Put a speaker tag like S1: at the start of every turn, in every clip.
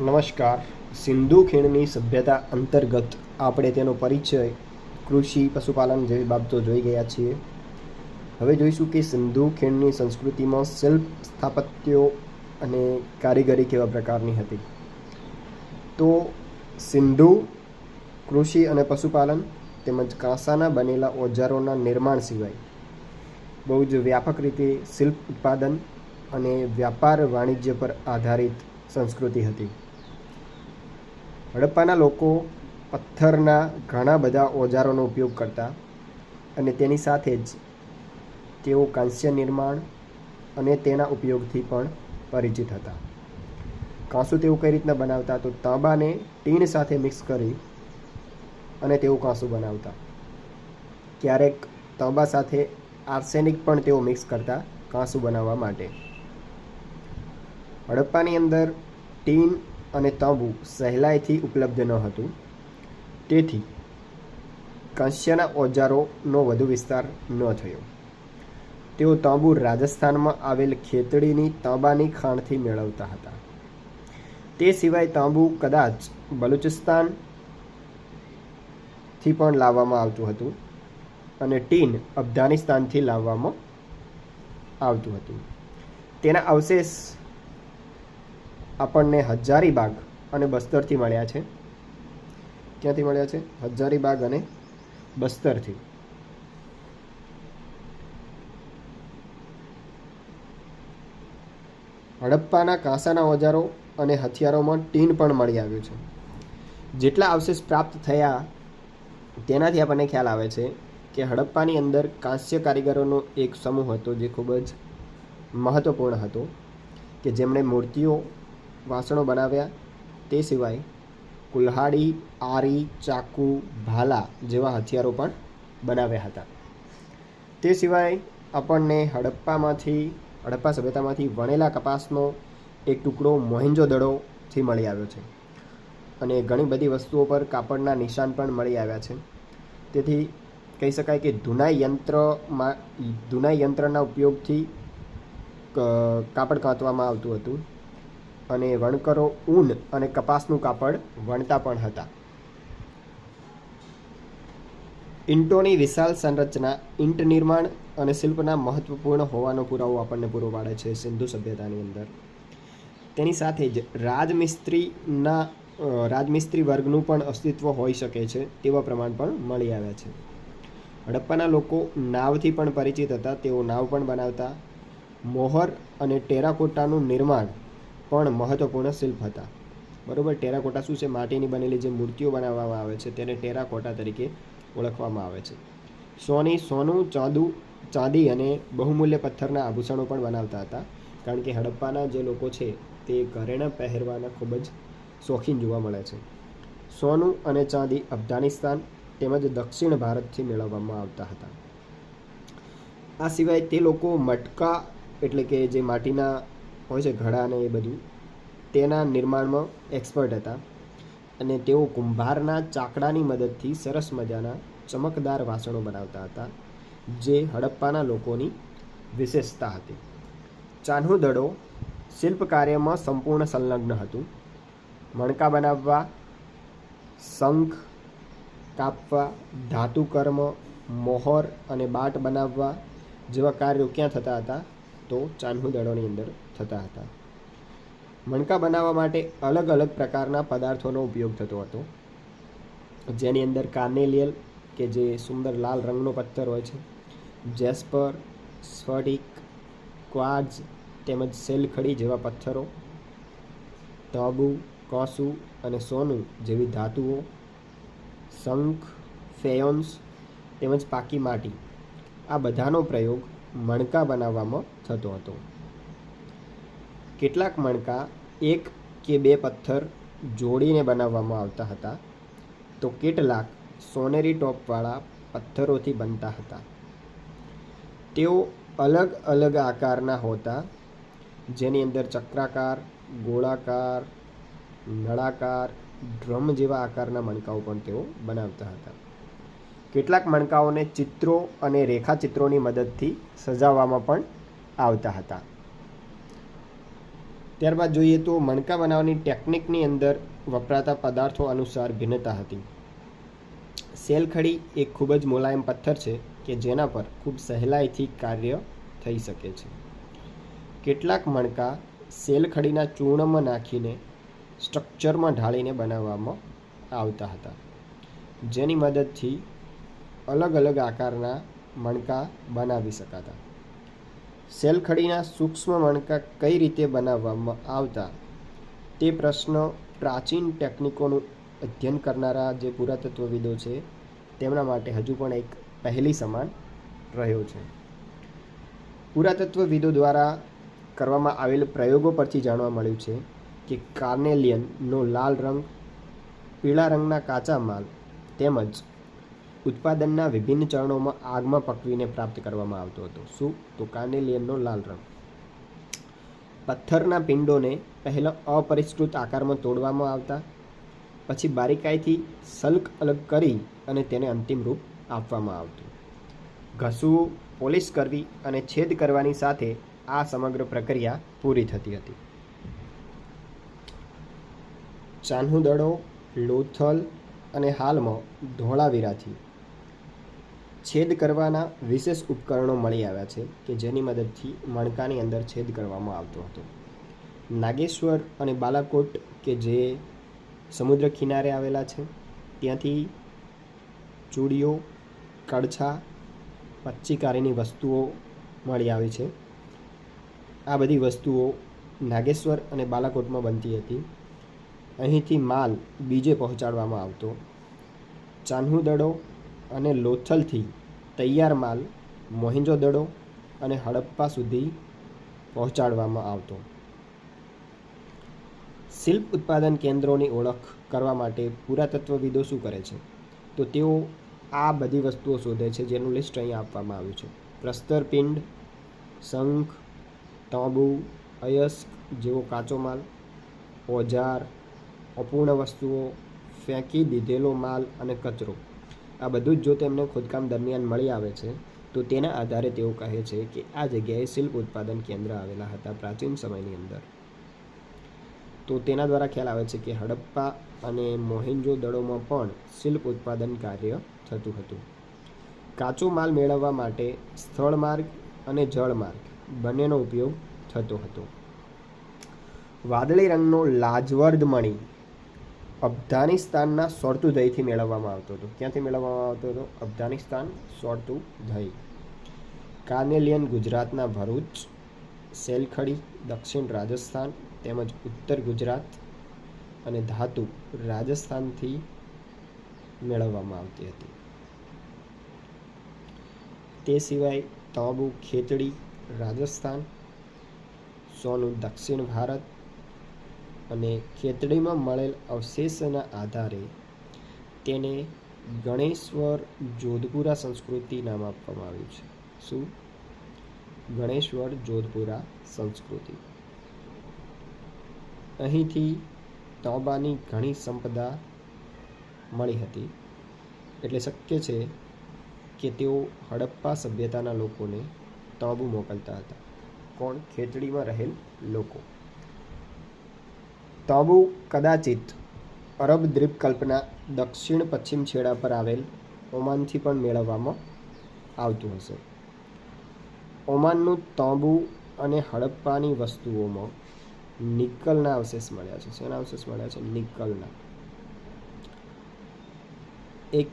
S1: નમસ્કાર. સિંધુ ખીણની સભ્યતા અંતર્ગત આપણે તેનો પરિચય કૃષિ પશુપાલન જેવી બાબતો જોઈ ગયા છીએ. હવે જોઈશું કે સિંધુ ખીણની સંસ્કૃતિમાં શિલ્પ સ્થાપત્યો અને કારીગરી કેવા પ્રકારની હતી. તો સિંધુ કૃષિ અને પશુપાલન તેમજ કાંસાના બનેલા ઓજારોના નિર્માણ સિવાય બહુ જ વ્યાપક રીતે શિલ્પ ઉત્પાદન અને વ્યાપાર વાણિજ્ય પર આધારિત સંસ્કૃતિ હતી. હડપ્પાના લોકો પથ્થરના ઘણા બધા ઓજારોનો ઉપયોગ કરતા અને તેની સાથે જ તેઓ કાંસ્ય નિર્માણ અને તેના ઉપયોગથી પણ પરિચિત હતા. કાંસુ તેઓ કઈ રીતના બનાવતા? તો તાંબાને ટીન સાથે મિક્સ કરી અને તેઓ કાંસુ બનાવતા. ક્યારેક તાંબા સાથે આર્સેનિક પણ તેઓ મિક્સ કરતા કાંસુ બનાવવા માટે. હડપ્પાની અંદર ટીન અને તાંબુ સહેલાઈથી ઉપલબ્ધ ન હતું. તેથી, કાંસ્યના ઓજારોનો વધુ વિસ્તાર ન થયો. તેઓ તાંબુ રાજસ્થાનમાં આવેલ ખેતડીની તાંબાની ખાણથી મેળવતા હતા. તે સિવાય તાંબુ કદાચ બલુચિસ્તાનથી પણ લાવવામાં આવતું હતું અને ટીન અફઘાનિસ્તાનથી લાવવામાં આવતું હતું. તેના અવશેષ આપણને હજારીબાગ અને બસ્તરથી મળ્યા છે. ક્યાંથી મળ્યા છે? હજારીબાગ અને બસ્તરથી. હડપ્પાના કાંસાના ઓજારો અને હથિયારોમાં ટીન પણ મળી આવ્યું છે. જેટલા અવશેષ પ્રાપ્ત થયા, તેનાથી આપણને ખ્યાલ આવે છે કે હડપ્પાની અંદર કાંસ્ય કારીગરોનો એક સમૂહ હતો જે ખૂબ જ મહત્ત્વપૂર્ણ હતો, કે જેમણે મૂર્તિઓ વાસણો બનાવ્યા. તે સિવાય કુલ્હાડી, આરી, ચાકુ, ભાલા જેવા હથિયારો પણ બનાવ્યા હતા. તે સિવાય આપણને હડપ્પામાંથી, હડપ્પા સભ્યતામાંથી વણેલા કપાસનો એક ટુકડો મોહેંજો દડોથી મળી આવ્યો છે. અને ઘણી બધી વસ્તુઓ પર કાપડના નિશાન પણ મળી આવ્યા છે. તેથી કહી શકાય કે ધુનાઈ યંત્રમાં ધુનાઈ યંત્રના ઉપયોગથી કાપડ કાંતવામાં આવતું હતું. અને વણકરો, ઊન અને કપાસનું કાપડ વણતા પણ હતા. ઇન્ટોની વિશાળ સંરચના, ઇંટ નિર્માણ અને શિલ્પના મહત્વપૂર્ણ હોવાનો પુરાવો આપણને પૂરો પાડે છે સિંધુ સભ્યતાની અંદર. તેની સાથે જ રાજમિસ્ત્રીના રાજમિસ્ત્રી વર્ગનું પણ અસ્તિત્વ હોઈ શકે છે તેવા પ્રમાણ પણ મળી આવ્યા છે. હડપ્પાના લોકો નાવથી પણ પરિચિત હતા, તેઓ નાવ પણ બનાવતા. મોહર અને ટેરાકોટાનું નિર્માણ પણ મહત્વપૂર્ણ શિલ્પ હતા. બરોબર, ટેરાકોટા શું છે? માટીની બનેલી જે મૂર્તિઓ બનાવવામાં આવે છે, તેને ટેરાકોટા તરીકે ઓળખવામાં આવે છે. સોની, સોનું, ચાંદુ, ચાંદી અને બહુમૂલ્ય પથ્થરના આભૂષણો પણ બનાવતા હતા. કારણ કે હડપ્પાના જે લોકો છે, તે ઘરેણાં પહેરવાના ખૂબ જ શોખીન જોવા મળે છે. સોનું અને ચાંદી અફઘાનિસ્તાન તેમજ દક્ષિણ ભારતથી મેળવવામાં આવતા હતા. આ સિવાય તે લોકો મટકા એટલે કે જે માટીના હોય છે ઘડાને એ બધું, તેના નિર્માણમાં એક્સપર્ટ હતા. અને તેઓ કુંભારના ચાકડાની મદદથી સરસ મજાના ચમકદાર વાસણો બનાવતા હતા, જે હડપ્પાના લોકોની વિશેષતા હતી. ચાન્હુ દડો શિલ્પ કાર્યમાં સંપૂર્ણ સંલગ્ન હતું. મણકા બનાવવા, શંખ કાપવા ધાતુકર્મ મોહર અને બાટ બનાવવા જેવા કાર્યો ક્યાં થતા હતા? તો ચાન્હુ દળોની અંદર થતા હતા. મણકા બનાવવા માટે અલગ અલગ પ્રકારના પદાર્થોનો ઉપયોગ થતો હતો. જેની અંદર કાર્નેલિયલ, કે જે સુંદર લાલ રંગનો પથ્થર હોય છે, જેસ્પર, સ્ફટિક, ક્વાર્ઝ, તેમજ સેલખડી જેવા પથ્થરો, તબુ, કોસુ અને સોનું જેવી ધાતુઓ, શંખ, ફેયોન્સ તેમજ પાકી માટી આ બધાનો પ્રયોગ મણકા બનાવવામાં થતો હતો. કેટલાક મણકા એક કે બે પથ્થર જોડીને બનાવવામાં આવતા હતા, તો કેટલાક સોનેરી ટોપવાળા પથ્થરોથી બનતા હતા. તેઓ અલગ અલગ આકારના હોતા, જેની અંદર ચક્રાકાર, ગોળાકાર, નળાકાર, ડ્રમ જેવા આકારના મણકાઓ પણ તેઓ બનાવતા હતા. કેટલાક મણકાઓને ચિત્રો અને રેખાચિત્રોની મદદથી સજાવવામાં પણ આવતા હતા. ત્યારબાદ જોઈએ તો મણકા બનાવવાની ટેકનિકની અંદર વપરાતા પદાર્થો અનુસાર ભિન્નતા હતી. સેલખડી એક ખૂબ જ મુલાયમ પથ્થર છે કે જેના પર ખૂબ સહેલાઈથી કાર્ય થઈ શકે છે. કેટલાક મણકા સેલખડીના ચૂર્ણમાં નાખીને સ્ટ્રક્ચરમાં ઢાળીને બનાવવામાં આવતા હતા. જેની મદદથી અલગ અલગ આકારના મણકા બનાવી શકાતા. શેલખડીના સૂક્ષ્મ મણકા કઈ રીતે બનાવવામાં આવતા? તે પ્રશ્ન પ્રાચીન ટેકનિકોનું અધ્યયન કરનારા જે પુરાતત્વવિદો છે, તેમના માટે હજુ પણ એક પહેલી સમાન રહ્યો છે. પુરાતત્વવિદો દ્વારા કરવામાં આવેલ પ્રયોગો પરથી જાણવા મળ્યું છે કે કાર્નેલિયનનો લાલ રંગ પીળા રંગના કાચા માલ તેમજ ઉત્પાદનના વિભિન્ન ચરણોમાં આગમાં પકવીને પ્રાપ્ત કરવામાં આવતો હતો. શું? તો કાનેલિયનનો લાલ રંગ. પથ્થરના પિંડોને પહેલાં અપરિષ્કૃત આકારમાં તોડવામાં આવતા, પછી બારીકાઈથી સલ્ક અલગ કરી અને તેને અંતિમ રૂપ આપવામાં આવતું. ઘસવું, પોલિશ કરવી અને છેદ કરવાની સાથે આ સમગ્ર પ્રક્રિયા પૂરી થતી હતી. ચાન્હુદડો લોથલ અને હાલમાં ધોળાવીરાથી છેદ કરવાના વિશેષ ઉપકરણો મળી આવ્યા છે કે જેની મદદથી મણકાની અંદર છેદ કરવામાં આવતો હતો. નાગેશ્વર અને બાલાકોટ, કે જે સમુદ્ર કિનારે આવેલા છે, ત્યાંથી ચૂડીઓ કડછા પચ્ચીકારીની વસ્તુઓ મળી આવી છે. આ બધી વસ્તુઓ નાગેશ્વર અને બાલાકોટમાં બનતી હતી. અહીંથી માલ બીજે પહોંચાડવામાં આવતો. ચાન્હુદડો અને લોથલથી તૈયાર માલ મોહિંજો દડો અને હડપ્પા સુધી પહોંચાડવામાં આવતો. શિલ્પ ઉત્પાદન કેન્દ્રોની ઓળખ કરવા માટે પુરાતત્વવિદો શું કરે છે? તો તેઓ આ બધી વસ્તુઓ શોધે છે જેનું લિસ્ટ અહીંયા આપવામાં આવ્યું છે. પ્રસ્તરપિંડ, શંખ, તાંબુ, અયસ્ક જેવો કાચો માલ, ઓજાર, અપૂર્ણ વસ્તુઓ, ફેંકી દીધેલો માલ અને કચરો. આ બધું જ જો તેમને ખોદકામ દરમિયાન મળી આવે છે, તો તેના આધારે તેઓ કહે છે કે આ જગ્યાએ શિલ્પ ઉત્પાદન કેન્દ્ર આવેલા હતા પ્રાચીન સમયની અંદર. તો તેના દ્વારા ખ્યાલ આવે છે કે હડપ્પા અને મોહેન્જો દળોમાં પણ શિલ્પ ઉત્પાદન કાર્ય થતું હતું. કાચો માલ મેળવવા માટે સ્થળ માર્ગ અને જળ માર્ગ બંનેનો ઉપયોગ થતો હતો. વાદળી રંગનો લાજવર્દ મણી અફઘાનિસ્તાનના સોરતુદયથી મેળવવામાં આવતો હતો. ક્યાંથી મેળવવામાં આવતો હતો? અફઘાનિસ્તાન સોરતુદય કાર્નેલિયન ગુજરાતના ભરૂચ, સેલખડી, દક્ષિણ રાજસ્થાન તેમજ ઉત્તર ગુજરાત અને ધાતુ રાજસ્થાનથી મેળવવામાં આવતી હતી. તે સિવાય તાંબુ, ખેતડી રાજસ્થાન, સોનું દક્ષિણ ભારત અને ખેતડીમાં મળેલ અવશેષના આધારે તેને ગણેશ્વર જોધપુરા સંસ્કૃતિ નામ આપવામાં આવ્યું છે. શું? ગણેશ્વર જોધપુરા સંસ્કૃતિ. અહીંથી તોબાની ઘણી સંપદા મળી હતી. એટલે શક્ય છે કે તેઓ હડપ્પા સભ્યતાના લોકોને તોબુ મોકલતા હતા. કોણ? ખેતડીમાં રહેલ લોકો. તાંબુ કદાચિત અરબ દ્વીપકલ્પના દક્ષિણ પશ્ચિમ છેડા પર આવેલ ઓમાનથી પણ મેળવવામાં આવતું હશે. ઓમાનનું તાંબુ અને હડપ્પાની વસ્તુઓમાં નિકલના અવશેષ મળ્યા છે. શેના અવશેષ મળ્યા છે? નિકલના એક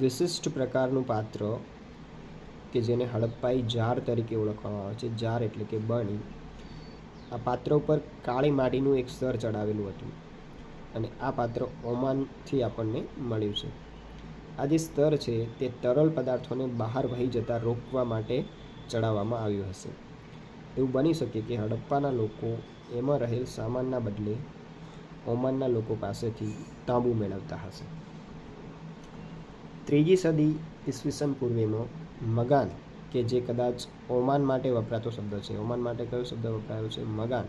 S1: વિશિષ્ટ પ્રકારનું પાત્ર કે જેને હડપ્પાઈ જાર તરીકે ઓળખવામાં આવે છે. જાર એટલે કે બરણી આ પાત્ર ઉપર કાળી માટીનું એક સ્તર ચડાવેલું હતું અને આ પાત્ર ઓમાનથી આપણને મળ્યું છે. આ જે સ્તર છે, તે તરલ પદાર્થોને બહાર વહી જતા રોકવા માટે ચડાવવામાં આવ્યું હશે. એવું બની શકે કે હડપ્પાના લોકો એમાં રહેલ સામાનના બદલે ઓમાનના લોકો પાસેથી તાંબુ મેળવતા હશે. ત્રીજી સદી ઈસવીસન પૂર્વેમાં મગાન કે જે કદાચ ઓમાન માટે વપરાતો શબ્દ છે. ઓમાન માટે કયો શબ્દ વપરાયો છે? મગાન.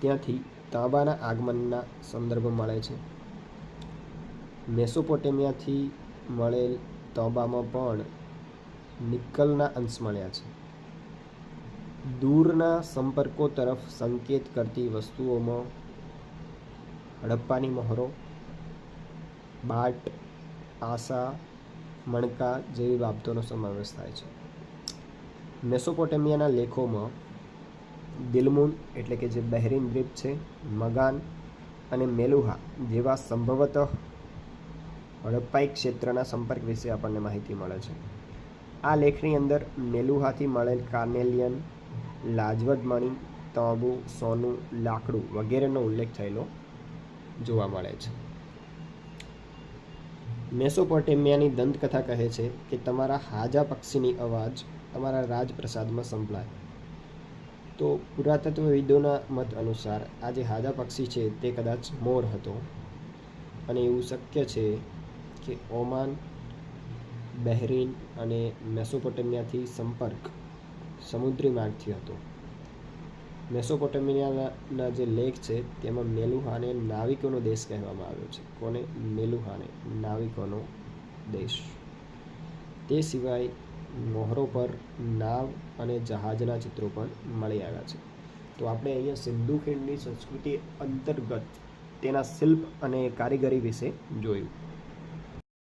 S1: ત્યાંથી તાંબાના આગમનના સંદર્ભ મળે છે. મેસોપોટેમિયાથી મળેલ તાંબામાં પણ નિકલના અંશ મળ્યા છે. દૂરના સંપર્કો તરફ સંકેત કરતી વસ્તુઓમાં હડપ્પાની મહોરો, બાટ આસા મણકા જેવી બાબતોનો સમાવેશ થાય છે. મેસોપોટેમિયાના લેખોમાં દિલમુન એટલે કે જે બહેરીન દ્વીપ છે, મગાન અને મેલુહા જેવા સંભવતઃ હડપ્પાઈ ક્ષેત્રના સંપર્ક વિશે આપણને માહિતી મળે છે. આ લેખની અંદર મેલુહાથી મળેલ કાર્નેલિયન, લાજવદ મણી, તાંબુ, સોનું, લાકડું વગેરેનો ઉલ્લેખ થયેલો જોવા મળે છે. મેસોપોટેમિયાની દંતકથા કહે છે કે તમારા હાજા પક્ષીની અવાજ તમારા રાજપ્રસાદમાં સંભળાય તો પુરાતત્વવિદોના મત અનુસાર આ જે હાજા પક્ષી છે તે કદાચ મોર હતો. અને એવું શક્ય છે કે ઓમાન, બહેરીન અને મેસોપોટેમિયાથી સંપર્ક સમુદ્રી માર્ગથી હતો. મેસોપોટેમિયાના જે લેખ છે તેમાં મેલુહાને નાવિકોનો દેશ કહેવામાં આવ્યો છે. કોને? મેલુહાને, નાવિકોનો દેશ. તે સિવાય મોહરો પર નાવ અને જહાજના ચિત્રો પણ મળી આવ્યા છે. તો આપણે અહીંયા સિંધુ ખીણની સંસ્કૃતિ અંતર્ગત તેના શિલ્પ અને કારીગરી વિશે જોયું.